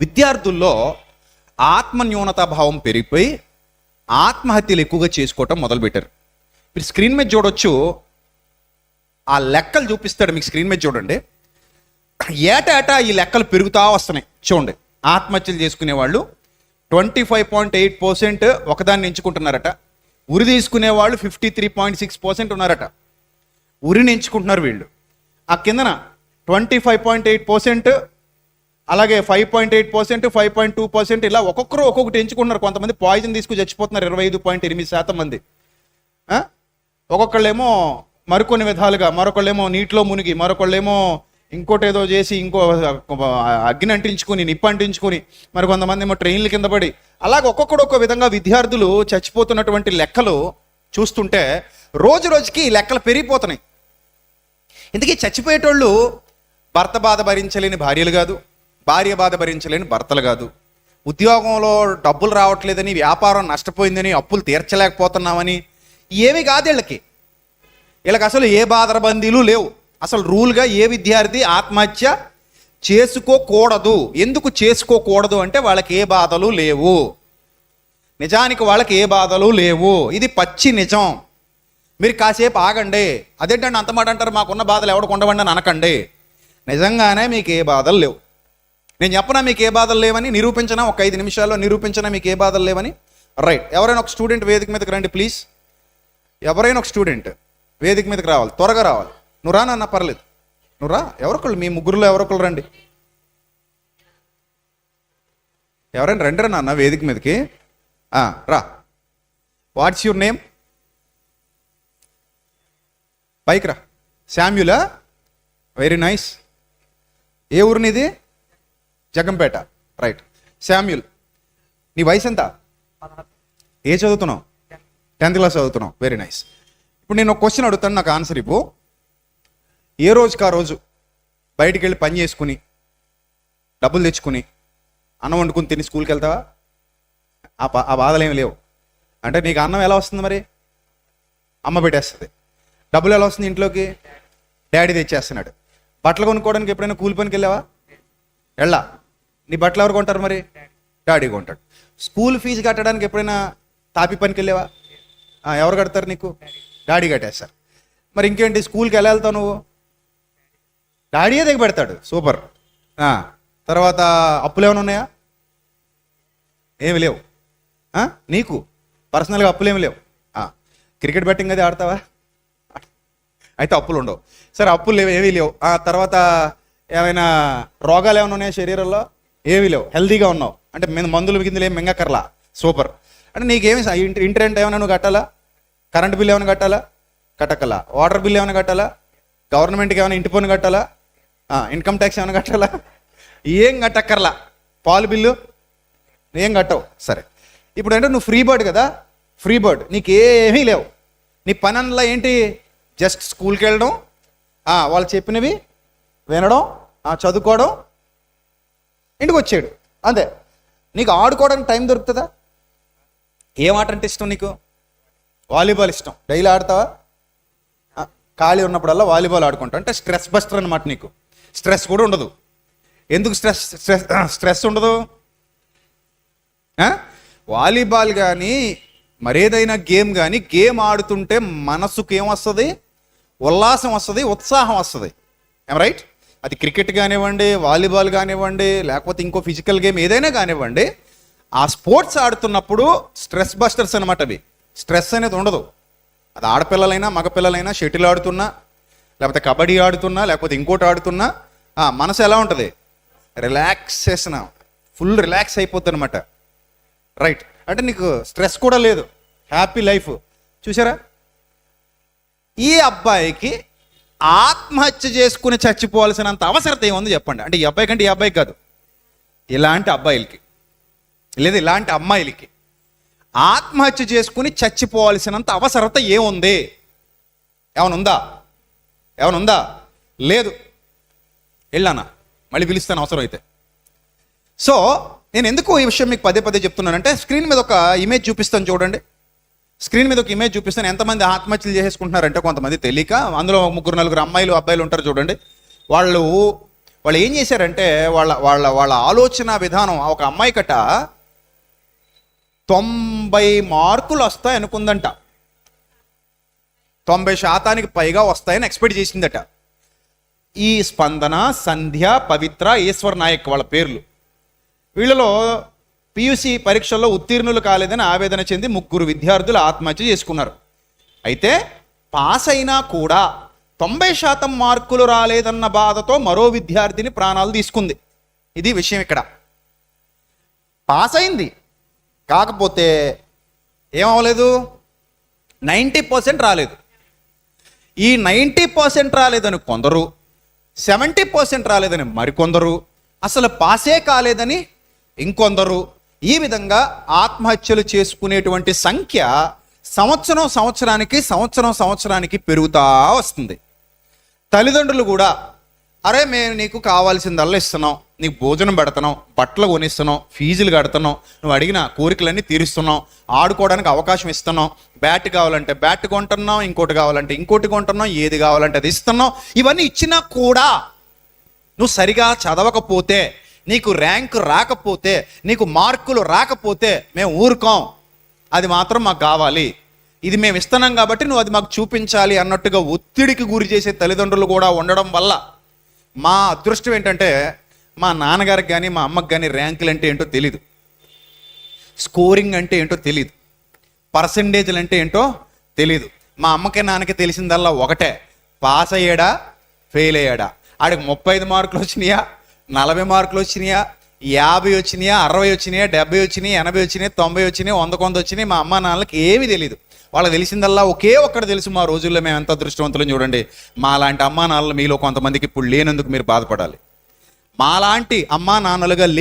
విద్యార్థుల్లో ఆత్మన్యూనతా భావం పెరిగిపోయి ఆత్మహత్యలు ఎక్కువగా చేసుకోవటం మొదలుపెట్టారు. మీరు స్క్రీన్ మీద చూడొచ్చు. ఆ లెక్కలు చూపిస్తాడు మీకు స్క్రీన్ మీద చూడండి. ఏటా ఈ లెక్కలు పెరుగుతూ వస్తున్నాయి. చూడండి. ఆత్మహత్యలు చేసుకునే వాళ్ళు twenty five point eight percent ఒకదాన్ని ఎంచుకుంటున్నారట. ఉరి తీసుకునే వాళ్ళు fifty three point six percent ఉన్నారట. ఉరిని ఎంచుకుంటున్నారు వీళ్ళు. ఆ కిందన twenty five point eight percent అలాగే five point eight percent five point two percent ఇలా ఒక్కొక్కరు ఒక్కొక్కటి ఎంచుకుంటున్నారు. కొంతమంది పాయిజన్ తీసుకుని చచ్చిపోతున్నారు ఇరవై ఐదు పాయింట్ ఎనిమిది శాతం మంది. ఒక్కొక్కళ్ళేమో మరికొన్ని విధాలుగా మరొకళ్ళేమో నీటిలో మునిగి మరొకళ్ళేమో ఇంకోటి ఏదో చేసి ఇంకో అగ్ని అంటించుకుని నిప్పు అంటించుకుని మరి కొంతమంది ఏమో ట్రైన్ల కింద పడి. అలాగే ఒక్కొక్కడు ఒక్కో విధంగా విద్యార్థులు చచ్చిపోతున్నటువంటి లెక్కలు చూస్తుంటే రోజు రోజుకి ఈ లెక్కలు పెరిగిపోతున్నాయి. ఇందుకే చచ్చిపోయేటోళ్ళు భర్త బాధ భరించలేని భార్యలు కాదు. భార్య బాధ భరించలేని భర్తలు కాదు. ఉద్యోగంలో డబ్బులు రావట్లేదని వ్యాపారం నష్టపోయిందని అప్పులు తీర్చలేకపోతున్నామని ఏమి కాదు వీళ్ళకి. వీళ్ళకి అసలు ఏ బాధరబందీలు లేవు. అసలు రూల్గా ఏ విద్యార్థి ఆత్మహత్య చేసుకోకూడదు. ఎందుకు చేసుకోకూడదు అంటే వాళ్ళకి ఏ బాధలు లేవు. నిజానికి వాళ్ళకి ఏ బాధలు లేవు. ఇది పచ్చి నిజం. మీరు కాసేపు ఆగండి. అదేంటండి అంత మాట అంటారు? మాకున్న బాధలు ఎవడు ఉండవండి అని అనకండి. నిజంగానే మీకు ఏ బాధలు లేవు. నేను చెప్పనా మీకు ఏ బాధలు లేవని? నిరూపించనా? ఒక ఐదు నిమిషాల్లో నిరూపించనా? మీకు ఏ బాధలు లేవని? రైట్ ఎవరైనా ఒక స్టూడెంట్ వేదిక మీదకి రండి ప్లీజ్ ఎవరైనా ఒక స్టూడెంట్ వేదిక మీదకి రావాలి త్వరగా రావాలి. నువ్వు రా నాన్న పర్లేదు. నువ్వు రా. ఎవరొకళ్ళు? మీ ముగ్గురులో ఎవరొకళ్ళు రండి. ఎవరైనా రండిరా నాన్న వేదిక మీదకి. రా. వాట్స్ యువర్ నేమ్ పైకి రా. శామ్యులా వెరీ నైస్ ఏ ఊరినిది జగంపేట. రైట్ శామ్యుల్ నీ వయసు ఎంత ఏ చదువుతున్నావు? టెన్త్ క్లాస్ చదువుతున్నావు. వెరీ నైస్ ఇప్పుడు నేను ఒక క్వశ్చన్ అడుగుతాను నాకు ఆన్సర్ ఇవ్వు. ఏ రోజుకి ఆ రోజు బయటికి వెళ్ళి పని చేసుకుని డబ్బులు తెచ్చుకుని అన్నం వండుకుని తిని స్కూల్కి వెళ్తావా? ఆ ప- ఆ బాధలు ఏమి లేవు. అంటే నీకు అన్నం ఎలా వస్తుంది మరి? అమ్మ పెట్టేస్తుంది. డబ్బులు ఎలా వస్తుంది ఇంట్లోకి? డాడీ తెచ్చేస్తున్నాడు. బట్టలు కొనుక్కోవడానికి ఎప్పుడైనా కూలి పనికి వెళ్ళావా? వెళ్ళా. నీ బట్టలు ఎవరు కొంటారు మరి? డాడీ కొంటాడు. స్కూల్ ఫీజు కట్టడానికి ఎప్పుడైనా తాపి పనికి వెళ్ళావా? ఎవరు కడతారు నీకు? డాడీ కట్టేస్తారు. మరి ఇంకేంటి స్కూల్కి ఎలా వెళ్తావు నువ్వు? డాడీయే దిగ పెడతాడు సూపర్. తర్వాత అప్పులు ఏమైనా ఉన్నాయా? ఏమి లేవు. నీకు? పర్సనల్గా అప్పులు ఏమి లేవు. క్రికెట్ బెట్టింగ్ అది ఆడతావా? అయితే అప్పులు ఉండవు. సరే అప్పులు లేవు ఏమీ లేవు. తర్వాత ఏమైనా రోగాలు ఏమైనా ఉన్నాయా శరీరంలో? ఏమీ లేవు. హెల్దీగా ఉన్నావు. అంటే మేము మందులు గిందులు ఏం మింగకర్లా సూపర్. అంటే నీకేమి ఇంటర్ ఇంటి రెంట్ ఏమైనా నువ్వు కట్టాలా? కరెంట్ బిల్ ఏమైనా కట్టాలా? కట్టకలా వాటర్ బిల్ ఏమైనా కట్టాలా? గవర్నమెంట్కి ఏమైనా ఇంటి పన్ను కట్టాలా? ఇన్కమ్ ట్యాక్స్ ఏమైనా కట్టాలా? ఏం కట్టక్కర్లా. పాలు బిల్లు ఏం కట్టవు. సరే. ఇప్పుడు అంటే నువ్వు ఫ్రీ బర్డ్ కదా? Free bird. నీకు ఏమీ లేవు. నీ పని అందులో ఏంటి? జస్ట్ స్కూల్కి వెళ్ళడం వాళ్ళు చెప్పినవి వినడం చదువుకోవడం ఇంటికి వచ్చాడు అంతే. నీకు ఆడుకోవడానికి టైం దొరుకుతుందా? ఏం ఆట అంటే ఇష్టం నీకు? వాలీబాల్ ఇష్టం. డైలీ ఆడతావా? ఖాళీ ఉన్నప్పుడల్లా వాలీబాల్ ఆడుకుంటావు అంటే స్ట్రెస్ బస్టర్ అనమాట నీకు. స్ట్రెస్ కూడా ఉండదు. ఎందుకు స్ట్రెస్ స్ట్రెస్ స్ట్రెస్ ఉండదు? వాలీబాల్ కానీ మరేదైనా గేమ్ కానీ గేమ్ ఆడుతుంటే మనసుకు ఏమొస్తుంది ఉల్లాసం వస్తుంది ఉత్సాహం వస్తుంది. ఏం రైట్ అది క్రికెట్ కానివ్వండి వాలీబాల్ కానివ్వండి లేకపోతే ఇంకో ఫిజికల్ గేమ్ ఏదైనా కానివ్వండి ఆ స్పోర్ట్స్ ఆడుతున్నప్పుడు స్ట్రెస్ బస్టర్స్ అనమాట అవి. స్ట్రెస్ అనేది ఉండదు. అది ఆడపిల్లలైనా మగపిల్లలైనా షటిల్ ఆడుతున్నా లేకపోతే కబడ్డీ ఆడుతున్నా లేకపోతే ఇంకోటి ఆడుతున్నా మనసు ఎలా ఉంటుంది? రిలాక్సేషన్ ఫుల్ రిలాక్స్ అయిపోద్ది అనమాట రైట్. అంటే నీకు స్ట్రెస్ కూడా లేదు. Happy life. చూసారా ఈ అబ్బాయికి ఆత్మహత్య చేసుకుని చచ్చిపోవాల్సినంత అవసరత ఏముంది చెప్పండి? అంటే ఈ అబ్బాయి కంటే ఈ అబ్బాయి కాదు. ఇలాంటి అబ్బాయిలకి. లేదా ఇలాంటి అమ్మాయిలకి. ఆత్మహత్య చేసుకుని చచ్చిపోవాల్సినంత అవసరత ఏముంది? ఏమనుందా? ఏమనుందా? లేదు. వెళ్ళానా? మళ్ళీ పిలుస్తాను అవసరం అయితే సో నేను ఎందుకు ఈ విషయం మీకు పదే పదే చెప్తున్నానంటే స్క్రీన్ మీద ఒక ఇమేజ్ చూపిస్తాను చూడండి. స్క్రీన్ మీద ఒక ఇమేజ్ చూపిస్తాను. ఎంతమంది ఆత్మహత్యలు చేసేసుకుంటున్నారంటే కొంతమంది తెలియక అందులో ముగ్గురు నలుగురు అమ్మాయిలు అబ్బాయిలు ఉంటారు చూడండి. వాళ్ళు వాళ్ళు ఏం చేశారంటే వాళ్ళ వాళ్ళ వాళ్ళ ఆలోచన విధానం ఒక అమ్మాయి కట తొంభై మార్కులు వస్తాయి అనుకుందంట తొంభై శాతానికి పైగా వస్తాయని ఎక్స్పెక్ట్ చేసిందట. ఈ స్పందన సంధ్య పవిత్ర ఈశ్వర్ నాయక్ వాళ్ళ పేర్లు. వీళ్ళలో పియూసి పరీక్షల్లో ఉత్తీర్ణులు కాలేదని ఆవేదన చెంది ముగ్గురు విద్యార్థులు ఆత్మహత్య చేసుకున్నారు. అయితే పాస్ అయినా కూడా తొంభై శాతం మార్కులు రాలేదన్న బాధతో మరో విద్యార్థిని ప్రాణాలు తీసుకుంది. ఇది విషయం ఇక్కడ. పాస్ అయింది కాకపోతే ఏమవలేదు నైంటీ పర్సెంట్ రాలేదు. ఈ నైంటీ పర్సెంట్ రాలేదని కొందరు సెవెంటీ పర్సెంట్ రాలేదని మరికొందరు అసలు పాసే కాలేదని ఇంకొందరు ఈ విధంగా ఆత్మహత్యలు చేసుకునేటువంటి సంఖ్య సంవత్సరం సంవత్సరానికి సంవత్సరం సంవత్సరానికి పెరుగుతా వస్తుంది. తల్లిదండ్రులు కూడా అరే మేము నీకు కావాల్సిందల్లా ఇస్తున్నాం. నీకు భోజనం పెడుతున్నాం బట్టలు కొనిస్తున్నాం ఫీజులు కడుతున్నాం నువ్వు అడిగిన కోరికలన్నీ తీరుస్తున్నాం ఆడుకోవడానికి అవకాశం ఇస్తున్నాం. బ్యాట్ కావాలంటే బ్యాట్ కొంటున్నాం ఇంకోటి కావాలంటే ఇంకోటి కొంటున్నాం ఏది కావాలంటే అది ఇస్తున్నాం. ఇవన్నీ ఇచ్చినా కూడా నువ్వు సరిగా చదవకపోతే నీకు ర్యాంకు రాకపోతే నీకు మార్కులు రాకపోతే మేము ఊరుకోం. అది మాత్రం మాకు కావాలి. ఇది మేము ఇస్తున్నాం కాబట్టి నువ్వు అది మాకు చూపించాలి అన్నట్టుగా ఒత్తిడికి గురి చేసే తల్లిదండ్రులు కూడా ఉండడం వల్ల మా అదృష్టం ఏంటంటే మా నాన్నగారికి కానీ మా అమ్మకి కానీ ర్యాంకులు అంటే ఏంటో తెలీదు. స్కోరింగ్ అంటే ఏంటో తెలీదు. పర్సంటేజ్లు అంటే ఏంటో తెలీదు. మా అమ్మకి నాన్నకి తెలిసిందల్లా ఒకటే. పాస్ అయ్యాడా? ఫెయిల్ అయ్యాడా? ఆడికి ముప్పై ఐదు మార్కులు వచ్చినాయా? నలభై మార్కులు వచ్చినాయా? యాభై వచ్చినాయా? అరవై వచ్చినాయా? డెబ్బై వచ్చినాయి? ఎనభై వచ్చినాయి? తొంభై వచ్చినాయి? వంద కొంద వచ్చినాయి? మా అమ్మ నాన్నలకి ఏమీ తెలియదు వాళ్ళకి తెలిసిందల్లా ఒకే ఒక్కటి తెలుసు మా రోజుల్లో మేము ఎంత అదృష్టవంతులం చూడండి. మా లాంటి అమ్మా నాన్నలు మీలో కొంతమందికి ఇప్పుడు లేనందుకు మీరు బాధపడాలి. మాలాంటి అమ్మా నాన్నలుగా లే